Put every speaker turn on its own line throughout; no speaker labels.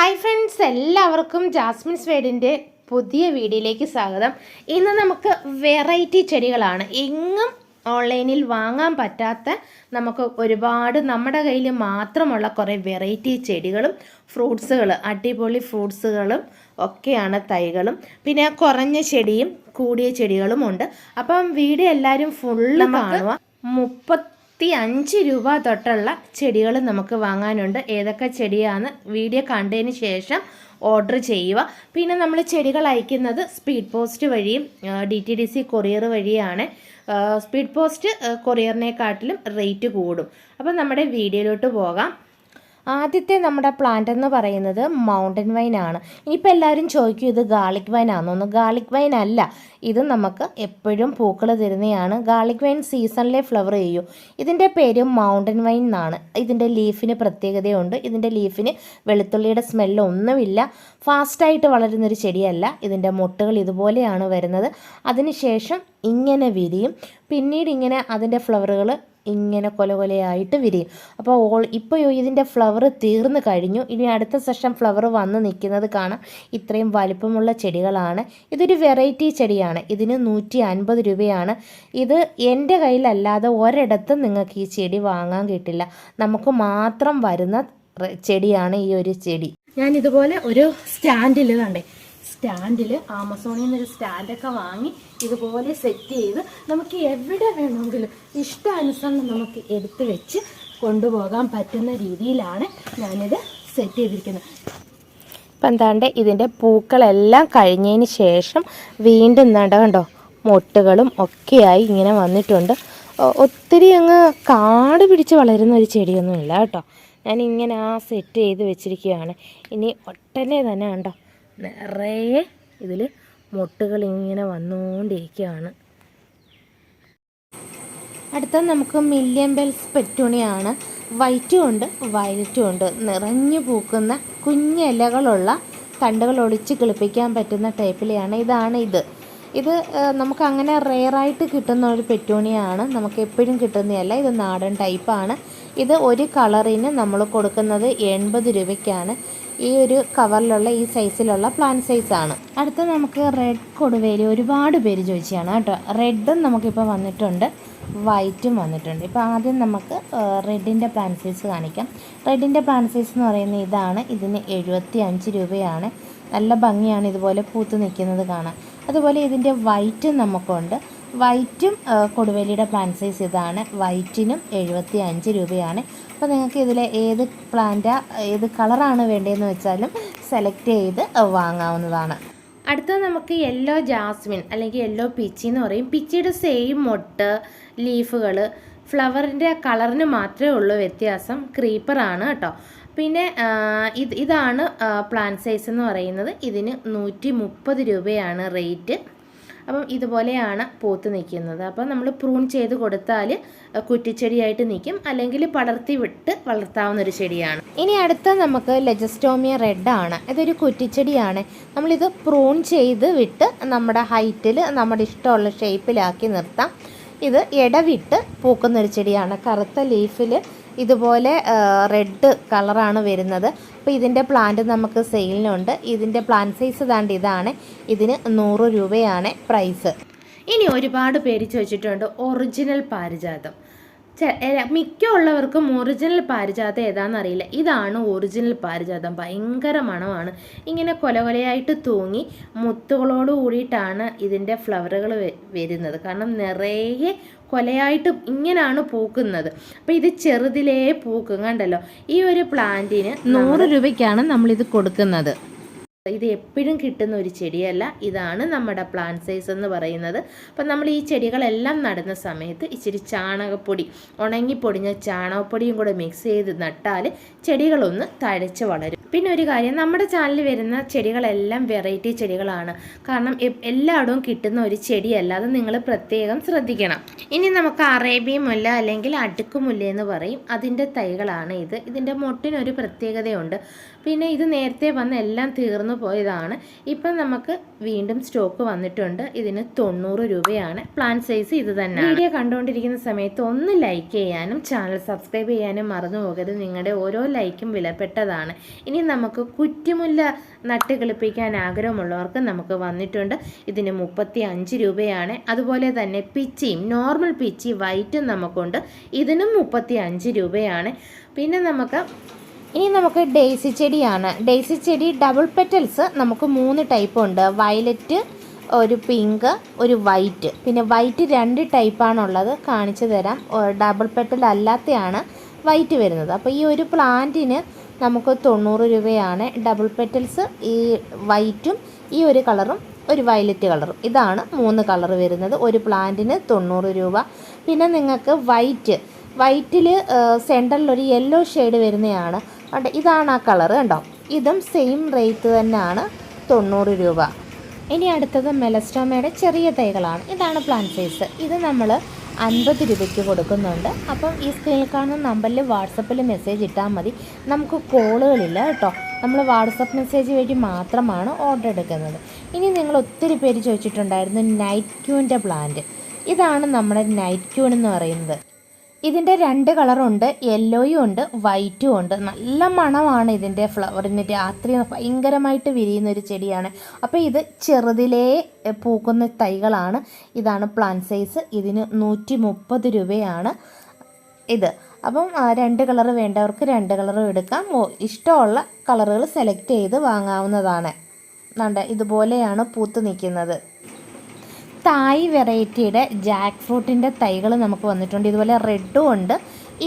Hi friends എല്ലാവർക്കും Jasmine സ്വേഡിന്റെ പുതിയ വീഡിയോയിലേക്ക് സ്വാഗതം. ഇന്ന് നമുക്ക് വെറൈറ്റി ചെടികളാണ്. എങ്ങും ഓൺലൈനിൽ വാങ്ങാൻ പറ്റാത്ത നമുക്ക് ഒരുപാട് നമ്മുടെ കയ്യിൽ മാത്രമുള്ള കുറേ വെറൈറ്റി ചെടികളും ഫ്രൂട്ട്സുകൾ അടിപൊളി ഫ്രൂട്ട്സുകളും ഒക്കെയാണ് തൈകളും. പിന്നെ കുറഞ്ഞ ചെടിയും കൂടിയ ചെടികളും ഉണ്ട് അപ്പം വീഡിയോ എല്ലാവരും ഫുള്ള് കാണുക. മുപ്പത്തി അഞ്ച് രൂപ തൊട്ടുള്ള ചെടികൾ നമുക്ക് വാങ്ങാനുണ്ട്. ഏതൊക്കെ ചെടിയാണ് വീഡിയോ കണ്ടതിന് ശേഷം ഓർഡർ ചെയ്യുക. പിന്നെ നമ്മൾ ചെടികൾ അയക്കുന്നത് സ്പീഡ് പോസ്റ്റ് വഴിയും D T D C courier വഴിയാണ്. സ്പീഡ് പോസ്റ്റ് കൊറിയറിനെക്കാട്ടിലും റേറ്റ് കൂടും. അപ്പം നമ്മുടെ വീഡിയോയിലോട്ട് പോകാം. ആദ്യത്തെ നമ്മുടെ പ്ലാന്റ് എന്ന് പറയുന്നത് മൗണ്ടൻ വൈൻ ആണ്. ഇനിയിപ്പോൾ എല്ലാവരും ചോദിക്കും ഇത് ഗാർലിക് വൈൻ ആണെന്ന് ഗാർലിക് വൈൻ അല്ല. ഇത് നമുക്ക് എപ്പോഴും പൂക്കൾ തരുന്നതാണ് ഗാർലിക് വൈൻ സീസണിലെ ഫ്ലവർ ചെയ്യൂ. ഇതിന്റെ പേര് മൗണ്ടൻ വൈൻ എന്നാണ്. ഇതിന്റെ ലീഫിന് പ്രത്യേകതയുണ്ട്. ഇതിന്റെ ലീഫിന് വെളുത്തുള്ളിയുടെ സ്മെല്ല് ഒന്നുമില്ല. ഫാസ്റ്റായിട്ട് വളരുന്നൊരു ചെടിയല്ല. ഇതിന്റെ മുട്ടുകൾ ഇതുപോലെയാണ് വരുന്നത്. അതിനുശേഷം ഇങ്ങനെ വിരിയും. പിന്നീട് ഇങ്ങനെ അതിന്റെ ഫ്ലവറുകൾ ഇങ്ങനെ കൊല കൊലയായിട്ട് വിരിയും. അപ്പോൾ ഓൾ ഇപ്പോൾ ഇതിന്റെ ഫ്ലവർ തീർന്നു കഴിഞ്ഞു. ഇനി അടുത്ത സെഷൻ ഫ്ലവർ വന്ന് നിൽക്കുന്നത് കാണാം. ഇത്രയും വലിപ്പമുള്ള ചെടികളാണ്. ഇതൊരു വെറൈറ്റി ചെടിയാണ്. ഇതിന് നൂറ്റി അൻപത് രൂപയാണ്. ഇത് എന്റെ കയ്യിലല്ലാതെ ഒരിടത്തും നിങ്ങൾക്ക് ഈ ചെടി വാങ്ങാൻ കിട്ടില്ല. നമുക്ക് മാത്രം വരുന്ന ചെടിയാണ് ഈ ഒരു ചെടി. ഞാൻ ഇതുപോലെ ഒരു സ്റ്റാൻഡിൽ കണ്ടേ. സ്റ്റാൻഡിൽ ആമസോണിൽ നിന്നൊരു സ്റ്റാൻഡൊക്കെ വാങ്ങി ഇതുപോലെ സെറ്റ് ചെയ്ത് നമുക്ക് എവിടെ വേണമെങ്കിലും ഇഷ്ടാനുസരണം നമുക്ക് എടുത്തു വെച്ച് കൊണ്ടുപോകാൻ പറ്റുന്ന രീതിയിലാണ് ഞാനിത് സെറ്റ് ചെയ്തിരിക്കുന്നത്. ഇപ്പം എന്താണ്ട് ഇതിന്റെ പൂക്കളെല്ലാം കഴിഞ്ഞതിന് ശേഷം വീണ്ടും നട കണ്ടോ മൊട്ടുകളും ഒക്കെയായി ഇങ്ങനെ വന്നിട്ടുണ്ട്. ഒത്തിരി അങ്ങ് കാട് പിടിച്ച് വളരുന്ന ഒരു ചെടിയൊന്നുമില്ല കേട്ടോ. ഞാനിങ്ങനെ ആ സെറ്റ് ചെയ്ത് വെച്ചിരിക്കുകയാണ്. ഇനി ഒട്ടനെ തന്നെ കണ്ടോ നിറയെ ഇതിൽ മുട്ടുകൾ ഇങ്ങനെ വന്നുകൊണ്ടിരിക്കുകയാണ് അടുത്ത നമുക്ക് മില്യൻ ബെൽസ് പെറ്റൂണിയാണ്. വൈറ്റും ഉണ്ട് വയലറ്റും ഉണ്ട്. നിറഞ്ഞു പൂക്കുന്ന കുഞ്ഞിലകളുള്ള തണ്ടുകൾ ഒളിച്ച് കിളിപ്പിക്കാൻ പറ്റുന്ന ടൈപ്പിലെയാണ് ഇതാണ് ഇത്. ഇത് നമുക്ക് അങ്ങനെ റെയറായിട്ട് കിട്ടുന്ന ഒരു പെറ്റൂണിയാണ്. നമുക്ക് എപ്പോഴും കിട്ടുന്നതല്ല ഇത് നാടൻ ടൈപ്പാണ്. ഇത് ഒരു കളറിന് നമ്മൾ കൊടുക്കുന്നത് എൺപത് രൂപയ്ക്കാണ്. ഈ ഒരു കവറിലുള്ള ഈ സൈസിലുള്ള പ്ലാൻ സൈസാണ് അടുത്ത നമുക്ക് റെഡ് കൊടുവേലി ഒരുപാട് പേര് ചോദിച്ചതാണ് കേട്ടോ. റെഡും നമുക്കിപ്പോൾ വന്നിട്ടുണ്ട് വൈറ്റും വന്നിട്ടുണ്ട്. ഇപ്പോൾ ആദ്യം നമുക്ക് റെഡിന്റെ പ്ലാൻ സൈസ് കാണിക്കാം. റെഡിന്റെ പ്ലാൻ സൈസ് എന്ന് പറയുന്നത് ഇതാണ്. ഇതിന് എഴുപത്തി അഞ്ച് രൂപയാണ്. നല്ല ഭംഗിയാണ് ഇതുപോലെ പൂത്ത് നിൽക്കുന്നത് കാണാൻ. അതുപോലെ ഇതിന്റെ വൈറ്റും നമുക്കുണ്ട്. വൈറ്റും കൊടുവേലിയുടെ പ്ലാൻ സൈസ് ഇതാണ്. വൈറ്റിനും എഴുപത്തി അഞ്ച് രൂപയാണ്. അപ്പോൾ നിങ്ങൾക്ക് ഇതിൽ ഏത് പ്ലാന്റാ ഏത് കളറാണ് വേണ്ടതെന്ന് വെച്ചാലും സെലക്ട് ചെയ്ത് വാങ്ങാവുന്നതാണ്. അടുത്തത് നമുക്ക് യെല്ലോ ജാസ്മിൻ അല്ലെങ്കിൽ യെല്ലോ പിച്ചി എന്ന് പറയും. പിച്ചിയുടെ സെയിം മൊട്ട് ലീഫുകൾ ഫ്ലവറിന്റെ കളറിന് മാത്രമേ ഉള്ളൂ വ്യത്യാസം. ക്രീപ്പറാണ് കേട്ടോ. പിന്നെ ഇത് ഇതാണ് പ്ലാൻ സൈസ് എന്ന് പറയുന്നത്. ഇതിന് നൂറ്റി രൂപയാണ് റേറ്റ് അപ്പം ഇതുപോലെയാണ് പൂത്ത് നിൽക്കുന്നത്. അപ്പം നമ്മൾ പ്രൂൺ ചെയ്ത് കൊടുത്താൽ കുറ്റിച്ചെടിയായിട്ട് നിൽക്കും. അല്ലെങ്കിൽ പടർത്തി വിട്ട് വളർത്താവുന്ന ഒരു ചെടിയാണ്. ഇനി അടുത്ത നമുക്ക് ലെജസ്റ്റോമിയ റെഡ് ആണ്. ഇതൊരു കുറ്റിച്ചെടിയാണ്. നമ്മളിത് പ്രൂൺ ചെയ്ത് വിട്ട് നമ്മുടെ ഹൈറ്റിൽ നമ്മുടെ ഇഷ്ടമുള്ള ഷേപ്പിലാക്കി നിർത്താം. ഇത് ഇടവിട്ട് പൂക്കുന്നൊരു ചെടിയാണ്. കറുത്ത ലീഫിൽ ഇതുപോലെ റെഡ് കളറാണ് വരുന്നത്. അപ്പോൾ ഇതിന്റെ പ്ലാന്റ് നമുക്ക് സെയിലിനുണ്ട്. ഇതിന്റെ പ്ലാന്റ് സൈസ് ദാണ്ട് ഇതാണ്. ഇതിന് നൂറ് രൂപയാണ് പ്രൈസ്. ഇനി ഒരുപാട് പേര് ചോദിച്ചിട്ടുണ്ട് ഒറിജിനൽ പാരിജാതം. മിക്ക ഉള്ളവർക്കും ഒറിജിനൽ പാരിജാതം ഏതാണെന്നറിയില്ല ഇതാണ് ഒറിജിനൽ പാരിജാതം. ഭയങ്കര മണമാണ്. ഇങ്ങനെ കൊല കൊലയായിട്ട് തൂങ്ങി മുത്തുകളോട് കൂടിയിട്ടാണ് ഇതിന്റെ ഫ്ലവറുകൾ വരുന്നത്. കാരണം നിറയെ കൊലയായിട്ട് ഇങ്ങനെയാണ് പൂക്കുന്നത്. അപ്പോൾ ഇത് ചെറുതിലേ പൂക്കും. കണ്ടല്ലോ? ഈ ഒരു പ്ലാന്റിന് നൂറ് രൂപയ്ക്കാണ് നമ്മളിത് കൊടുക്കുന്നത്. ഇത് എപ്പോഴും കിട്ടുന്ന ഒരു ചെടിയല്ല. ഇതാണ് നമ്മുടെ പ്ലാന്റ് സൈസ് എന്ന് പറയുന്നത്. അപ്പം നമ്മൾ ഈ ചെടികളെല്ലാം നടുന്ന സമയത്ത് ഇച്ചിരി ചാണകപ്പൊടി ഉണങ്ങിപ്പൊടിഞ്ഞ ചാണകപ്പൊടിയും കൂടെ മിക്സ് ചെയ്ത് നട്ടാൽ ചെടികളൊന്ന് തഴച്ച് വളരും. പിന്നെ ഒരു കാര്യം നമ്മുടെ ചാനലിൽ വരുന്ന ചെടികളെല്ലാം വെറൈറ്റി ചെടികളാണ്. കാരണം എല്ലായിടവും കിട്ടുന്ന ഒരു ചെടിയല്ല. അത് നിങ്ങൾ പ്രത്യേകം ശ്രദ്ധിക്കണം. ഇനി നമുക്ക് അറേബ്യൻ മുല്ല അല്ലെങ്കിൽ അടുക്കുമുല്ല എന്ന് പറയും. അതിന്റെ തൈകളാണ് ഇത്. ഇതിന്റെ മൊട്ടിനൊരു പ്രത്യേകതയുണ്ട്. പിന്നെ ഇത് നേരത്തെ വന്ന് എല്ലാം തീർന്നു പോയതാണ്. ഇപ്പം നമുക്ക് വീണ്ടും സ്റ്റോക്ക് വന്നിട്ടുണ്ട്. ഇതിന് തൊണ്ണൂറ് രൂപയാണ്. പ്ലാൻ സൈസ് ഇത് തന്നെ വീഡിയോ കണ്ടുകൊണ്ടിരിക്കുന്ന സമയത്ത് ഒന്ന് ലൈക്ക് ചെയ്യാനും ചാനൽ സബ്സ്ക്രൈബ് ചെയ്യാനും മറന്നു പോകരുത്. നിങ്ങളുടെ ഓരോ ലൈക്കും വിലപ്പെട്ടതാണ്. ഇനി നമുക്ക് കുറ്റിമുല്ല നട്ട് കിളിപ്പിക്കാൻ ആഗ്രഹമുള്ളവർക്ക് നമുക്ക് വന്നിട്ടുണ്ട്. ഇതിന് മുപ്പത്തി അഞ്ച് രൂപയാണ്. അതുപോലെ തന്നെ പിച്ചിയും നോർമൽ പിച്ചി വൈറ്റും നമുക്കുണ്ട്. ഇതിനും മുപ്പത്തി അഞ്ച് രൂപയാണ്. പിന്നെ നമുക്ക് ഇനി നമുക്ക് ഡേസി ചെടിയാണ്. ഡേസി ചെടി ഡബിൾ പെറ്റൽസ് നമുക്ക് മൂന്ന് ടൈപ്പ് ഉണ്ട്. വയലറ്റ് ഒരു പിങ്ക് ഒരു വൈറ്റ് പിന്നെ വൈറ്റ് രണ്ട് ടൈപ്പാണുള്ളത് കാണിച്ചു തരാം. ഡബിൾ പെറ്റൽ അല്ലാത്തയാണ് വൈറ്റ് വരുന്നത്. അപ്പോൾ ഈ ഒരു പ്ലാന്റിന് നമുക്ക് തൊണ്ണൂറ് രൂപയാണ് ഡബിൾ പെറ്റൽസ് ഈ വൈറ്റും ഈ ഒരു കളറും ഒരു വയലറ്റ് കളറും ഇതാണ് മൂന്ന് കളർ വരുന്നത്. ഒരു പ്ലാന്റിന് തൊണ്ണൂറ് രൂപ. പിന്നെ നിങ്ങൾക്ക് വൈറ്റ് വൈറ്റിൽ സെന്ററിൽ ഒരു യെല്ലോ ഷെയ്ഡ് വരുന്നതാണ്. കണ്ടോ? ഇതാണ് ആ കളർ കണ്ടോ? ഇതും സെയിം റേറ്റ് തന്നെയാണ് തൊണ്ണൂറ് രൂപ. ഇനി അടുത്തത് മെലസ്റ്റോമയുടെ ചെറിയ തൈകളാണ്. ഇതാണ് പ്ലാൻ സൈസ് ഇത് നമ്മൾ അൻപത് രൂപയ്ക്ക് കൊടുക്കുന്നുണ്ട്. അപ്പം ഈ സ്ക്രീനിൽ കാണുന്ന നമ്പറിൽ വാട്സപ്പിൽ മെസ്സേജ് ഇട്ടാൽ മതി. നമുക്ക് കോളുകളില്ല കേട്ടോ. നമ്മൾ വാട്സപ്പ് മെസ്സേജ് വഴി മാത്രമാണ് ഓർഡർ എടുക്കുന്നത്. ഇനി നിങ്ങൾ ഒത്തിരി പേര് ചോദിച്ചിട്ടുണ്ടായിരുന്നു നൈറ്റ് ക്യൂന്റെ പ്ലാന്റ് ഇതാണ് നമ്മുടെ നൈറ്റ് ക്യൂൺ എന്ന് പറയുന്നത്. ഇതിന്റെ രണ്ട് കളറുണ്ട് യെല്ലോയും ഉണ്ട് വൈറ്റും ഉണ്ട്. നല്ല മണമാണ് ഇതിന്റെ ഫ്ലവറിന് രാത്രി ഭയങ്കരമായിട്ട് വിരിയുന്ന ഒരു ചെടിയാണ്. അപ്പോൾ ഇത് ചെറുതിലേ പൂക്കുന്ന തൈകളാണ്. ഇതാണ് പ്ലാൻ സൈസ് ഇതിന് നൂറ്റി മുപ്പത് രൂപയാണ് ഇത്. അപ്പം രണ്ട് കളർ വേണ്ടവർക്ക് രണ്ട് കളറും എടുക്കാം. ഇഷ്ടമുള്ള കളറുകൾ സെലക്ട് ചെയ്ത് വാങ്ങാവുന്നതാണ്. ഇതുപോലെയാണ് പൂത്ത് നിൽക്കുന്നത്. തായ് വെറൈറ്റിയുടെ ജാക്ക് ഫ്രൂട്ടിന്റെ തൈകൾ നമുക്ക് വന്നിട്ടുണ്ട്. ഇതുപോലെ റെഡും ഉണ്ട്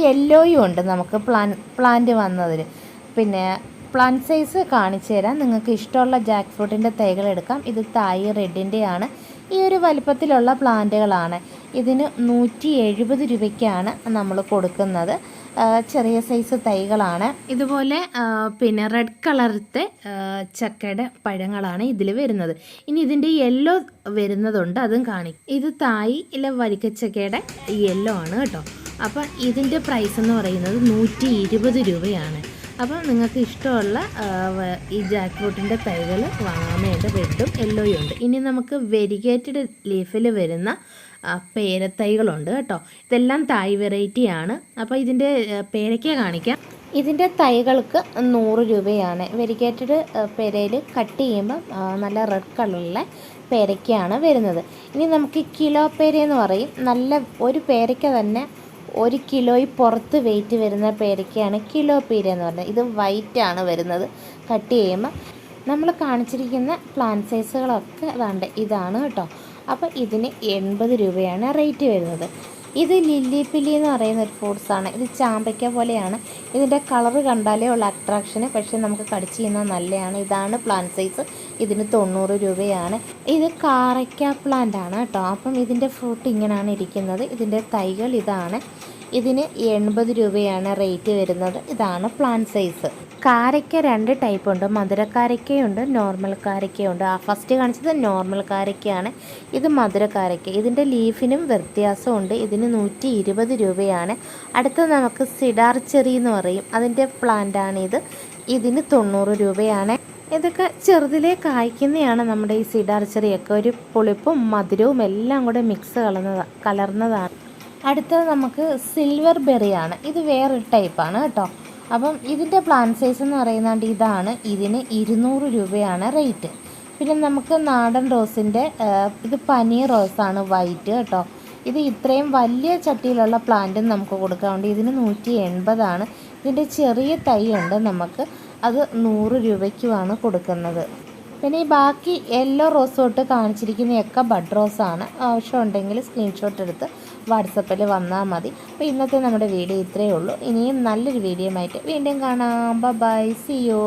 യെല്ലോയും ഉണ്ട് നമുക്ക് പ്ലാൻ പ്ലാന്റ് വന്നതിൽ. പിന്നെ പ്ലാൻ സൈസ് കാണിച്ചു തരാം. നിങ്ങൾക്ക് ഇഷ്ടമുള്ള ജാക്ക് ഫ്രൂട്ടിന്റെ തൈകൾ എടുക്കാം. ഇത് തായ് റെഡിന്റെയാണ്. ഈ ഒരു വലിപ്പത്തിലുള്ള പ്ലാന്റുകളാണ്. ഇതിന് നൂറ്റി എഴുപത് രൂപയ്ക്കാണ് നമ്മൾ കൊടുക്കുന്നത്. ചെറിയ സൈസ് തൈകളാണ്. ഇതുപോലെ പിന്നെ റെഡ് കളറത്തെ ചക്കയുടെ പഴങ്ങളാണ് ഇതിൽ വരുന്നത്. ഇനി ഇതിന്റെ യെല്ലോ വരുന്നതുണ്ട് അതും കാണിക്കും. ഇത് തായി ഇല്ല വരിക്കച്ചക്കയുടെ യെല്ലോ ആണ് കേട്ടോ. അപ്പം ഇതിന്റെ പ്രൈസ് എന്ന് പറയുന്നത് നൂറ്റി ഇരുപത് രൂപയാണ്. അപ്പം നിങ്ങൾക്ക് ഇഷ്ടമുള്ള ഈ ജാക്ക് ഫ്രൂട്ടിന്റെ തൈകൾ വാങ്ങാൻ വേണ്ടി റെഡും യെല്ലോയും ഉണ്ട് ഇനി നമുക്ക് വെരിഗേറ്റഡ് ലീഫിൽ വരുന്ന പേരത്തൈകളുണ്ട് കേട്ടോ. ഇതെല്ലാം തായ് വെറൈറ്റിയാണ് അപ്പോൾ ഇതിന്റെ പേരയ്ക്ക കാണിക്കാം. ഇതിന്റെ തൈകൾക്ക് നൂറ് രൂപയാണ്. വെരിക്കേറ്റഡ് പേരയിൽ കട്ട് ചെയ്യുമ്പം നല്ല റെഡ് കളറിലെ പേരയ്ക്കയാണ് വരുന്നത്. ഇനി നമുക്ക് കിലോ പേരയെന്ന് പറയും. നല്ല ഒരു പേരയ്ക്ക തന്നെ ഒരു കിലോയിൽ പുറത്ത് വെയിറ്റ് വരുന്ന പേരയ്ക്കാണ് കിലോ പേര എന്ന് പറയുന്നത്. ഇത് വൈറ്റ് ആണ് വരുന്നത്. കട്ട് ചെയ്യുമ്പോൾ നമ്മൾ കാണിച്ചിരിക്കുന്ന പ്ലാൻ സൈസുകളൊക്കെ അതാണ്ട് ഇതാണ് കേട്ടോ. അപ്പോൾ ഇതിന് എൺപത് രൂപയാണ് റേറ്റ് വരുന്നത്. ഇത് ലില്ലി പില്ലി എന്ന് പറയുന്ന ഒരു ഫ്രൂട്ട്സാണ് ഇത് ചാമ്പയ്ക്ക പോലെയാണ്. ഇതിന്റെ കളറ് കണ്ടാലേ ഉള്ള അട്രാക്ഷന് പക്ഷേ നമുക്ക് കടിച്ച് ചെയ്യുന്നത് നല്ലതാണ്. ഇതാണ് പ്ലാന്റ് സൈസ് ഇതിന് തൊണ്ണൂറ് രൂപയാണ്. ഇത് കാറയ്ക്ക പ്ലാന്റ് ആണ് കേട്ടോ. അപ്പം ഇതിന്റെ ഫ്രൂട്ട് ഇങ്ങനെയാണ് ഇരിക്കുന്നത്. ഇതിന്റെ തൈകൾ ഇതാണ്. ഇതിന് എൺപത് രൂപയാണ് റേറ്റ് വരുന്നത്. ഇതാണ് പ്ലാന്റ് സൈസ് കാരയ്ക്ക രണ്ട് ടൈപ്പ് ഉണ്ട്. മധുരക്കാരയ്ക്കയുണ്ട് നോർമൽ കാരയ്ക്കയുണ്ട്. ആ ഫസ്റ്റ് കാണിച്ചത് നോർമൽ കാരയ്ക്കയാണ്. ഇത് മധുരക്കാരയ്ക്ക. ഇതിന്റെ ലീഫിനും വ്യത്യാസമുണ്ട്. ഇതിന് നൂറ്റി ഇരുപത് രൂപയാണ്. അടുത്ത നമുക്ക് സിഡാർ ചെറി എന്ന് പറയും. അതിന്റെ ഇത് ഇതിന് തൊണ്ണൂറ് രൂപയാണ്. ഇതൊക്കെ ചെറുതിലേ കായ്ക്കുന്നതാണ് നമ്മുടെ ഈ സിഡാർ ചെറിയൊക്കെ. ഒരു പുളിപ്പും മധുരവും എല്ലാം കൂടെ മിക്സ് കലർന്നതാണ് കലർന്നതാണ്. അടുത്തത് നമുക്ക് സിൽവർ ബെറിയാണ് ഇത് വേറൊരു ടൈപ്പാണ് കേട്ടോ. അപ്പം ഇതിന്റെ പ്ലാൻ സൈസ് എന്ന് പറയുന്നത് ഇതാണ്. ഇതിന് ഇരുന്നൂറ് രൂപയാണ് റേറ്റ് പിന്നെ നമുക്ക് നാടൻ റോസിന്റെ ഇത് പനീർ റോസാണ് വൈറ്റ് കേട്ടോ. ഇത് ഇത്രയും വലിയ ചട്ടിയിലുള്ള പ്ലാന്റും നമുക്ക് കൊടുക്കാറുണ്ട് ഇതിന് നൂറ്റി എൺപതാണ് ഇതിന്റെ ചെറിയ തൈ ഉണ്ട് നമുക്ക്. അത് നൂറ് രൂപയ്ക്കുമാണ് കൊടുക്കുന്നത്. പിന്നെ ഈ ബാക്കി യെല്ലോ റോസ് തൊട്ട് കാണിച്ചിരിക്കുന്നതൊക്കെ ബഡ് റോസാണ് ആവശ്യമുണ്ടെങ്കിൽ സ്ക്രീൻഷോട്ട് എടുത്ത് വാട്സപ്പിൽ വന്നാൽ മതി. അപ്പോൾ ഇന്നത്തെ നമ്മുടെ വീഡിയോ ഇത്രയേ ഉള്ളൂ. ഇനിയും നല്ലൊരു വീഡിയോ ആയിട്ട് വീണ്ടും കാണാം. By C U